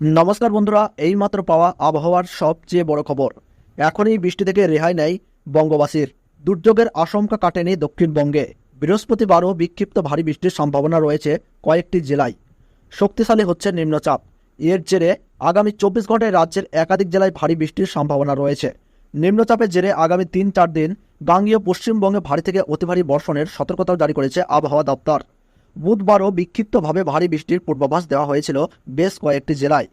নমস্কার বন্ধুরা, এইমাত্র পাওয়া আবহাওয়ার সবচেয়ে বড় খবর। এখনই বৃষ্টি থেকে রেহাই নেই বঙ্গবাসীর। দুর্যোগের আশঙ্কা কাটেনি দক্ষিণবঙ্গে। বৃহস্পতিবারও বিক্ষিপ্ত ভারী বৃষ্টির সম্ভাবনা রয়েছে কয়েকটি জেলায়। শক্তিশালী হচ্ছে নিম্নচাপ। এর জেরে আগামী চব্বিশ ঘন্টায় রাজ্যের একাধিক জেলায় ভারী বৃষ্টির সম্ভাবনা রয়েছে। নিম্নচাপের জেরে আগামী তিন চার দিন গাঙ্গীয় পশ্চিমবঙ্গে ভারী থেকে অতি ভারী বর্ষণের সতর্কতাও জারি করেছে আবহাওয়া দপ্তর। বুধবারও বিক্ষিপ্তভাবে ভারী বৃষ্টির পূর্বাভাস দেওয়া হয়েছিল বেশ কয়েকটি জেলায়।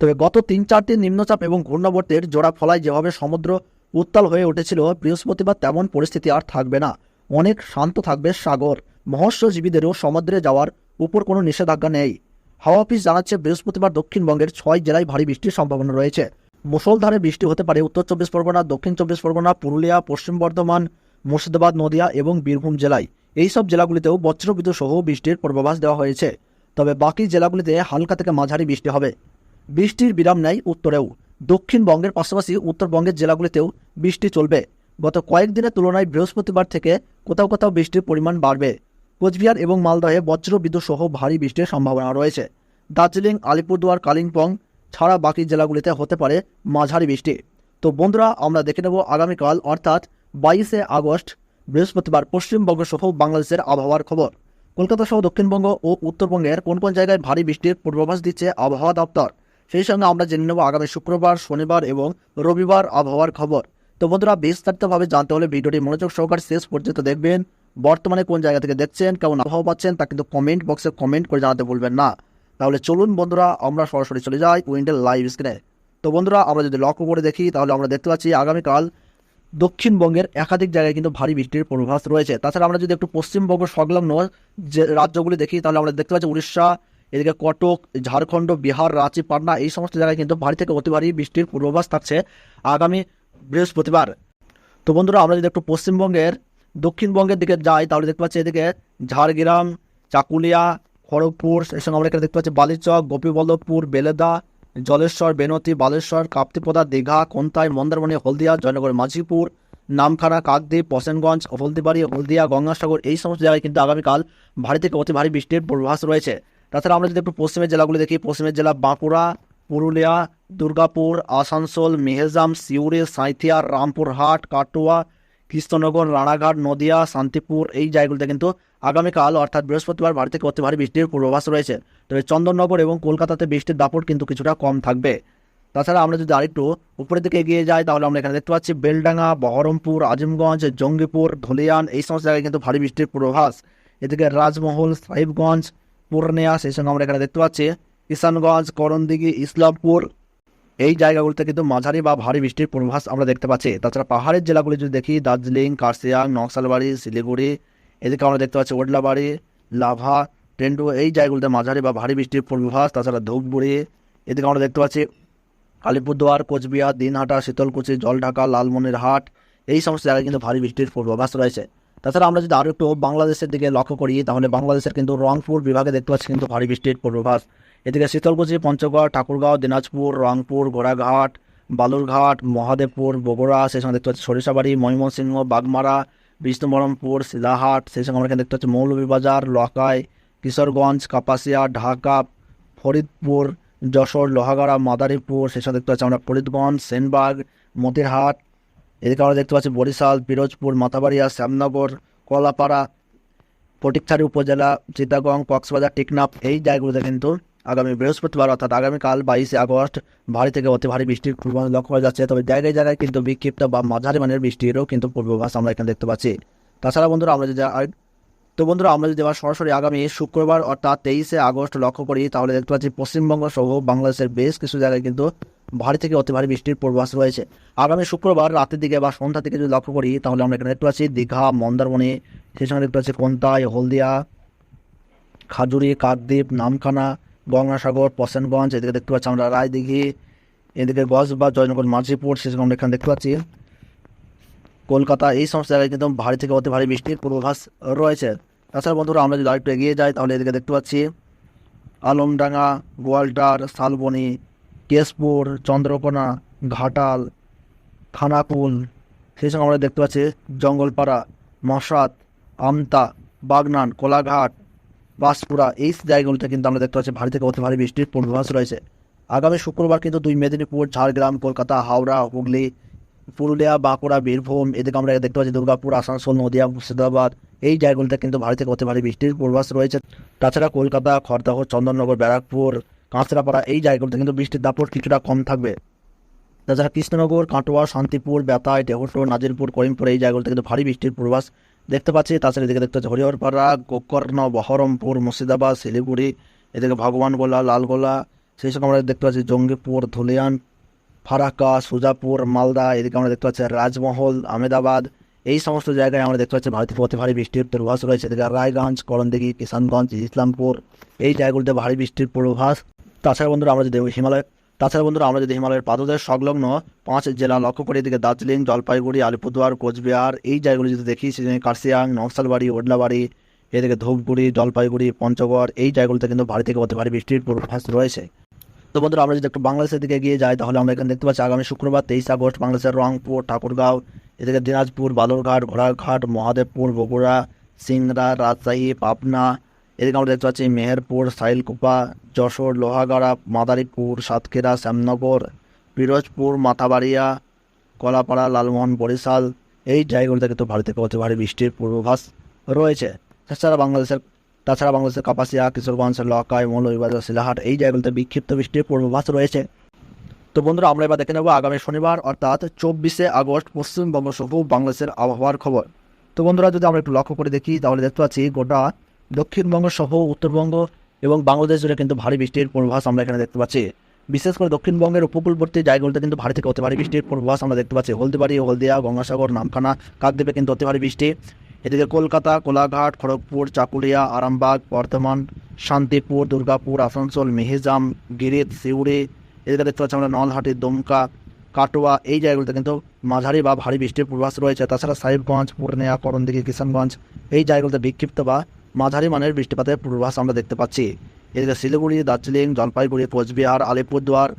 তবে গত তিন চার দিন নিম্নচাপ এবং ঘূর্ণাবর্তের জোড়া ফলায় যেভাবে সমুদ্র উত্তাল হয়ে উঠেছিল, বৃহস্পতিবার তেমন পরিস্থিতি আর থাকবে না। অনেক শান্ত থাকবে সাগর। মৎস্যজীবীদেরও সমুদ্রে যাওয়ার উপর কোনো নিষেধাজ্ঞা নেই। হাওয়া অফিস জানাচ্ছে, বৃহস্পতিবার দক্ষিণবঙ্গের ছয় জেলায় ভারী বৃষ্টির সম্ভাবনা রয়েছে। মুসলধারে বৃষ্টি হতে পারে উত্তর চব্বিশ পরগনা, দক্ষিণ চব্বিশ পরগনা, পুরুলিয়া, পশ্চিম বর্ধমান, মুর্শিদাবাদ, নদিয়া এবং বীরভূম জেলায়। এই সব জেলাগুলিতেও বজ্রবিদ্যুৎ সহ বৃষ্টির পূর্বাভাস দেওয়া হয়েছে। তবে বাকি জেলাগুলিতে হালকা থেকে মাঝারি বৃষ্টি হবে। বৃষ্টির বিরাম নেয় উত্তরেও। দক্ষিণবঙ্গের পাশাপাশি উত্তরবঙ্গের জেলাগুলিতেও বৃষ্টি চলবে। গত কয়েকদিনের তুলনায় বৃহস্পতিবার থেকে কোথাও কোথাও বৃষ্টির পরিমাণ বাড়বে। কোচবিহার এবং মালদহে বজ্রবিদ্যুৎ সহ ভারী বৃষ্টির সম্ভাবনা রয়েছে। দার্জিলিং, আলিপুরদুয়ার, কালিম্পং ছাড়া বাকি জেলাগুলিতে হতে পারে মাঝারি বৃষ্টি। তো বন্ধুরা, আমরা দেখে নেব আগামীকাল, অর্থাৎ বাইশে আগস্ট বৃহস্পতিবার পশ্চিমবঙ্গ সহ বাংলাদেশের আবহাওয়ার খবর। কলকাতা সহ দক্ষিণবঙ্গ ও উত্তরবঙ্গের কোন কোন জায়গায় ভারী বৃষ্টির পূর্বাভাস দিচ্ছে আবহাওয়া দপ্তর, সেই সঙ্গে আমরা জেনে নেব আগামী শুক্রবার, শনিবার এবং রবিবার আবহাওয়ার খবর। তো বন্ধুরা, বিস্তারিতভাবে জানতে হলে ভিডিওটি মনোযোগ সহকারে শেষ পর্যন্ত দেখবেন। বর্তমানে কোন জায়গা থেকে দেখছেন, কেমন আবহাওয়া পাচ্ছেন, তা কিন্তু কমেন্ট বক্সে কমেন্ট করে জানাতে ভুলবেন না। তাহলে চলুন বন্ধুরা, আমরা সরাসরি চলে যাই উইন্ডের লাইভ স্ক্রিনে তো বন্ধুরা, আমরা যদি লক্ষ্য করে দেখি, তাহলে আমরা দেখতে পাচ্ছি আগামীকাল দক্ষিণবঙ্গের একাধিক জায়গায় কিন্তু ভারী বৃষ্টির পূর্বাভাস রয়েছে। তাছাড়া আমরা যদি একটু পশ্চিমবঙ্গ সংলগ্ন যে রাজ্যগুলি দেখি, তাহলে আমরা দেখতে পাচ্ছি উড়িষ্যা, এদিকে কটক, ঝাড়খণ্ড, বিহার, রাঁচি পাটনা এই সমস্ত জায়গায় কিন্তু ভারী থেকে অতি ভারী বৃষ্টির পূর্বাভাস থাকছে আগামী বৃহস্পতিবার। তো বন্ধুরা, আমরা যদি একটু পশ্চিমবঙ্গের দক্ষিণবঙ্গের দিকে যাই, তাহলে দেখতে পাচ্ছি এদিকে ঝাড়গ্রাম, চাকুলিয়া, খড়গপুর সেই সঙ্গে আমরা এখানে দেখতে পাচ্ছি বালিচক, গোপীবল্লভপুর, বেলেদা জলেশ্বর, বেনতি, বালেশ্বর, কাপ্তিপদা, দীঘা, কোন্তাই, মন্দারমণি, হলদিয়া, জয়নগর, মাঝিপুর, নামখানা, কাকদ্বীপ পশেনগঞ্জ হলদিবাড়ি, হলদিয়া, গঙ্গাসাগর এই সমস্ত জায়গায় কিন্তু আগামীকাল ভারী থেকে অতি ভারী বৃষ্টির পূর্বাভাস রয়েছে। তাছাড়া আমরা যদি একটু পশ্চিমের জেলাগুলি দেখি, পশ্চিমের জেলা বাঁকুড়া, পুরুলিয়া, দুর্গাপুর, আসানসোল, মেহেজাম, সিউড়ি, সাঁইথিয়া, রামপুরহাট, কাটোয়া কৃষ্ণনগর, রানাঘাট, নদিয়া, শান্তিপুর, এই জায়গাগুলিতে কিন্তু আগামীকাল, অর্থাৎ বৃহস্পতিবার ভারী থেকে অতি ভারী বৃষ্টির পূর্বাভাস রয়েছে। তবে চন্দননগর এবং কলকাতাতে বৃষ্টির দাপট কিন্তু কিছুটা কম থাকবে। তাছাড়া আমরা যদি আরেকটু উপরের দিকে এগিয়ে যাই, তাহলে আমরা এখানে দেখতে পাচ্ছি বেলডাঙ্গা, বহরমপুর, আজিমগঞ্জ, জঙ্গিপুর, ধুলিয়ান, এই সমস্ত জায়গায় কিন্তু ভারী বৃষ্টির পূর্বাভাস। এদিকে রাজমহল, সাহিবগঞ্জ পূর্ণিয়া সেই সঙ্গে আমরা এখানে দেখতে পাচ্ছি কিষানগঞ্জ করণদিঘি, ইসলামপুর এই জায়গাগুলোতে কিন্তু মাঝারি বা ভারী বৃষ্টির পূর্বাভাস আমরা দেখতে পাচ্ছি। তাছাড়া পাহাড়ের জেলাগুলি যদি দেখি, দার্জিলিং, কার্সিয়াং, নকশালবাড়ি, শিলিগুড়ি, এদিকে আমরা দেখতে পাচ্ছি ওডলাবাড়ি, লাভা, টেন্ডু, এই জায়গাগুলোতে মাঝারি বা ভারী বৃষ্টির পূর্বাভাস। তাছাড়া ধূপগুড়ি, এদিকে আমরা দেখতে পাচ্ছি আলিপুরদুয়ার, কোচবিহার, দিনহাটা, শীতলকুচি, জলঢাকা, লালমনিরহাট, এই সমস্ত জায়গায় কিন্তু ভারী বৃষ্টির পূর্বাভাস রয়েছে। তাছাড়া আমরা যদি আরও একটু বাংলাদেশের দিকে লক্ষ্য করি, তাহলে বাংলাদেশের কিন্তু রংপুর বিভাগে দেখতে পাচ্ছি কিন্তু ভারী বৃষ্টির পূর্বাভাস। এদিকে শীতলকুচি, পঞ্চগড়, ঠাকুরগাঁও, দিনাজপুর, রংপুর ঘোড়াঘাট বালুরঘাট, মহাদেবপুর, বগুড়া, সেই সঙ্গে দেখতে পাচ্ছি সরিষাবাড়ি, ময়মনসিংহ, বাগমারা, বিষ্ণুবরমপুর শিলাহাট সেই সঙ্গে আমরা দেখতে পাচ্ছি মৌলভীবাজার, লকাই, কিশোরগঞ্জ, কাপাসিয়া, ঢাকা, ফরিদপুর, যশোর, লোহাগাড়া, মাদারীপুর, সেই সঙ্গে দেখতে পাচ্ছি আমরা ফরিদগঞ্জ, সেনবাগ, মতিরহাট, এদিকে আমরা দেখতে পাচ্ছি বরিশাল, পিরোজপুর মাথাবাড়িয়া শ্যামনগর, কলাপাড়া, ফটিকছড়ি উপজেলা, চিটাগং, কক্সবাজার, টেকনাফ, এই জায়গাগুলোতে কিন্তু আগামী বৃহস্পতিবার, অর্থাৎ আগামীকাল বাইশে আগস্ট, ভারী থেকে অতি ভারী বৃষ্টির পূর্বাভাস লক্ষ্য করা যাচ্ছে। তবে জায়গায় জায়গায় কিন্তু বিক্ষিপ্ত বা মাঝারি মানের বৃষ্টিরও কিন্তু পূর্বাভাস আমরা এখানে দেখতে পাচ্ছি। তাছাড়া বন্ধুরা, আমরা যদি তো বন্ধুরা, আমরা যদি আবার সরাসরি আগামী শুক্রবার, অর্থাৎ তেইশে আগস্ট লক্ষ্য করি, তাহলে দেখতে পাচ্ছি পশ্চিমবঙ্গ সহ বাংলাদেশের বেশ কিছু জায়গায় কিন্তু ভারী থেকে অতি ভারী বৃষ্টির পূর্বাভাস রয়েছে। আগামী শুক্রবার রাতের দিকে বা সন্ধ্যা থেকে যদি লক্ষ্য করি, তাহলে আমরা এখানে দেখতে পাচ্ছি দীঘা, মন্দারমণি, সেই সঙ্গে দেখতে পাচ্ছি কোন্তাই, হলদিয়া, খাজুরি, কাকদ্বীপ, নামখানা গঙ্গাসাগর পশেনগঞ্জ এদিকে দেখতে পাচ্ছি আমরা রায়দিঘি, এদিকে গজবা জয়নগর, মাঝিপুর সঙ্গে আমরা এখানে দেখতে পাচ্ছি। কলকাতা, এই সমস্ত জায়গায় কিন্তু ভারী থেকে অতি ভারী বৃষ্টির পূর্বাভাস রয়েছে। তাছাড়া বন্ধুরা, আমরা যদি আরেকটু এগিয়ে যাই, তাহলে এদিকে দেখতে পাচ্ছি আলমডাঙ্গা, গোয়ালটার, শালবনি, কেশপুর, চন্দ্রকোনা, ঘাটাল, খানাকুল, সেই সঙ্গে আমরা দেখতে পাচ্ছি জঙ্গলপাড়া মশাত আমতা, বাগনান, কোলাঘাট বাসপুরা এই জায়গাগুলিতে কিন্তু আমরা দেখতে পাচ্ছি ভারী থেকে অতি ভারী বৃষ্টির পূর্বাভাস রয়েছে। আগামী শুক্রবার কিন্তু দুই মেদিনীপুর, ঝাড়গ্রাম, কলকাতা, হাওড়া, হুগলি, পুরুলিয়া, বাঁকুড়া, বীরভূম, এদিকে আমরা দেখতে পাচ্ছি দুর্গাপুর, আসানসোল, নদিয়া, মুর্শিদাবাদ, এই জায়গাগুলিতে কিন্তু ভারী থেকে অতি ভারী বৃষ্টির পূর্বাভাস রয়েছে। তাছাড়া কলকাতা, খড়দহ, চন্দননগর, ব্যারাকপুর, কাঁচরাপাড়া, এই জায়গাগুলোতে কিন্তু বৃষ্টির দাপট কিছুটা কম থাকবে। তাছাড়া কৃষ্ণনগর, কাটোয়া, শান্তিপুর বেতায় ডেহটো নাজিরপুর, করিমপুর এই জায়গাগুলোতে কিন্তু ভারী বৃষ্টির পূর্বাভাস দেখতে পাচ্ছি তাছাড়া এদিকে দেখতে পাচ্ছি হরিহরপাড়া, গোকর্ণ, বহরমপুর, মুর্শিদাবাদ, শিলিগুড়ি, এদিকে ভগবানগোলা লালগোলা সেই সঙ্গে আমরা দেখতে পাচ্ছি জঙ্গিপুর, ধুলিয়ান, ফারাক্কা, সুজাপুর, মালদা, এদিকে আমরা দেখতে পাচ্ছি রাজমহল, আহমেদাবাদ, এই সমস্ত জায়গায় আমরা দেখতে পাচ্ছি ভারতীয় পথে ভারী বৃষ্টির পূর্বাভাস রয়েছে। এদিকে রায়গঞ্জ, করণদিঘি, কিষানগঞ্জ, ইসলামপুর, এই জায়গাগুলিতে ভারী বৃষ্টির পূর্বাভাস। তাছাড়া বন্ধুরা, আমরা যদি হিমালয় তাছাড়া বন্ধুরা, আমরা যদি হিমালয়ের পাদদেশ সংলগ্ন পাঁচ জেলা লক্ষ্য করি, এদিকে দার্জিলিং, জলপাইগুড়ি, আলিপুরদুয়ার, কোচবিহার, এই জায়গাগুলি যদি দেখি, সেখানে কার্সিয়াং নকশালবাড়ি, ওডলাবাড়ি, এদিকে ধূপগুড়ি, জলপাইগুড়ি, পঞ্চগড়, এই জায়গাগুলিতে কিন্তু ভারী থেকে অতি ভারী বৃষ্টির পূর্বাভাস রয়েছে। তো বন্ধুরা, আমরা যদি একটু বাংলাদেশের দিকে গিয়ে যাই, তাহলে আমরা এখানে দেখতে পাচ্ছি আগামী শুক্রবার তেইশ আগস্ট বাংলাদেশের রংপুর, ঠাকুরগাঁও, এদিকে দিনাজপুর, বালুরঘাট, ঘোড়াঘাট, মহাদেবপুর, বগুড়া, সিংড়া, রাজশাহী, পাবনা এদিকে আমরা দেখতে পাচ্ছি মেহেরপুর, সাইলকুপা, যশোর, লোহাগাড়া, মাদারীপুর, সাতক্ষীরা, শ্যামনগর, পিরোজপুর, মাথাবাড়িয়া, কলাপাড়া, লালমোহন, বরিশাল। এই জায়গাগুলোতে কিন্তু ভারী থেকে অতি ভারী বৃষ্টির পূর্বাভাস রয়েছে। তাছাড়া বাংলাদেশের তাছাড়া বাংলাদেশের কাপাসিয়া, কিশোরগঞ্জ, লকাই, মৌলভীবাজার, শিলাহাট, এই জায়গাগুলোতে বিক্ষিপ্ত বৃষ্টির পূর্বাভাস রয়েছে। তো বন্ধুরা, আমরা এবার দেখে নেব আগামী শনিবার, অর্থাৎ চব্বিশে আগস্ট, পশ্চিমবঙ্গ সহ বাংলাদেশের আবহাওয়ার খবর। তো বন্ধুরা, যদি আমরা একটু লক্ষ্য করে দেখি, তাহলে দেখতে পাচ্ছি গোটা দক্ষিণবঙ্গ সহ উত্তরবঙ্গ এবং বাংলাদেশ জুড়ে কিন্তু ভারী বৃষ্টির পূর্বাভাস আমরা এখানে দেখতে পাচ্ছি। বিশেষ করে দক্ষিণবঙ্গের উপকূলবর্তী জায়গাগুলোতে কিন্তু ভারী থেকে অতি ভারী বৃষ্টির পূর্বাভাস আমরা দেখতে পাচ্ছি। হলদিবাড়ি, হলদিয়া, গঙ্গাসাগর, নামখানা, কাকদ্বীপে কিন্তু অতি ভারী বৃষ্টি। এদিকে কলকাতা, কোলাঘাট, খড়গপুর, চাকুলিয়া, আরামবাগ, বর্ধমান, শান্তিপুর, দুর্গাপুর, আসানসোল, মেহেজাম, গিরিত, সিউড়ি, এদিকে দেখতে পাচ্ছি আমরা নলহাটি, দমকা, কাটোয়া, এই জায়গাগুলোতে কিন্তু মাঝারি বা ভারী বৃষ্টির পূর্বাভাস রয়েছে। তাছাড়া সাহেবগঞ্জ পূর্ণিয়া করণদিঘি, কিষানগঞ্জ এই জায়গাগুলোতে বিক্ষিপ্ত বা মাঝারি মানের বৃষ্টিপাতের পূর্বাভাস আমরা দেখতে পাচ্ছি। এদিকে শিলিগুড়ি, দার্জিলিং, জলপাইগুড়ি, কোচবিহার, আলিপুরদুয়ার,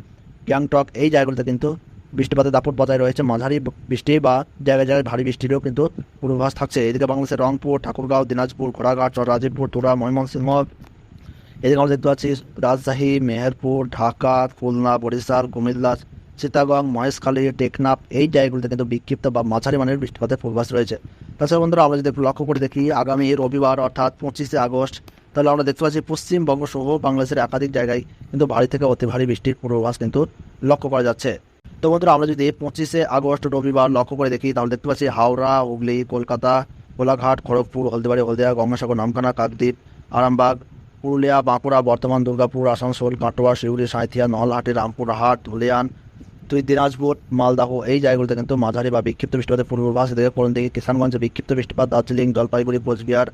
গ্যাংটক এই জায়গাগুলোতে কিন্তু বৃষ্টিপাতের দাপট বজায় রয়েছে। মাঝারি বৃষ্টি বা জায়গায় জায়গায় ভারী বৃষ্টিরও কিন্তু পূর্বাভাস থাকছে। এদিকে বাংলাদেশের রংপুর, ঠাকুরগাঁও, দিনাজপুর, ঘোড়াঘাট রাজীবপুর তুরা ময়মনসিংহ, এদিকে আমরা দেখতে পাচ্ছি রাজশাহী, মেহেরপুর, ঢাকা, খুলনা, বরিশাল, কুমিল্লা চিটাগং, মহেশখালী, টেকনাফ, এই জায়গাগুলিতে কিন্তু বিক্ষিপ্ত বা মাঝারি মানের বৃষ্টিপাতের পূর্বাস রয়েছে। তাছাড়া বন্ধুরা, আমরা যদি একটু লক্ষ্য করে দেখি, আগামী রবিবার অর্থাৎ পঁচিশে আগস্ট, তাহলে আমরা দেখতে পাচ্ছি পশ্চিমবঙ্গ সহ বাংলাদেশের একাধিক জায়গায় কিন্তু ভারী থেকে অতি ভারী বৃষ্টির পূর্বাভাস কিন্তু লক্ষ্য করা যাচ্ছে। তো বন্ধুরা, আমরা যদি পঁচিশে আগস্ট রবিবার লক্ষ্য করে দেখি, তাহলে দেখতে পাচ্ছি হাওড়া, হুগলি, কলকাতা কোলাঘাট খড়গপুর, হলদিবাড়ি, হলদিয়া, গঙ্গাসাগর, নামখানা, কাকদ্বীপ, আরামবাগ, পুরুলিয়া, বাঁকুড়া, বর্ধমান, দুর্গাপুর, আসানসোল, কাটোয়া শিউড়ি সাঁথিয়া নলহাটি, রামপুরহাট, ধুলিয়ান তুই দিনাজপুর মালদাহ এই জায়গাগুলোতে কিন্তু মাঝারি বা বিক্ষিপ্ত বৃষ্টিপাতের পূর্বাভাস এদিকে করণ দিকে কিষানগঞ্জে বিক্ষিপ্ত বৃষ্টিপাত, দার্জিলিং, জলপাইগুড়ি, কোচবিহার,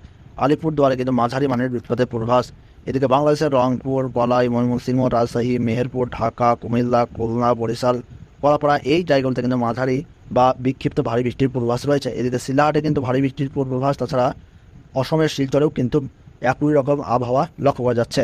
আলিপুরদুয়ারে কিন্তু মাঝারি মানের বৃষ্টিপাতের পূর্বাভাস। এদিকে বাংলাদেশের রংপুর বলাই ময়মনসিংহ, রাজশাহী, মেহেরপুর, ঢাকা, কুমিল্লা, খুলনা, বরিশাল কলাপাড়া এই জায়গাগুলোতে কিন্তু মাঝারি বা বিক্ষিপ্ত ভারী বৃষ্টির পূর্বাভাস রয়েছে। এদিকে শিলাহাটে কিন্তু ভারী বৃষ্টির পূর্বাভাস, তাছাড়া অসমের শিলচরেও কিন্তু একই রকম আবহাওয়া লক্ষ্য করা যাচ্ছে।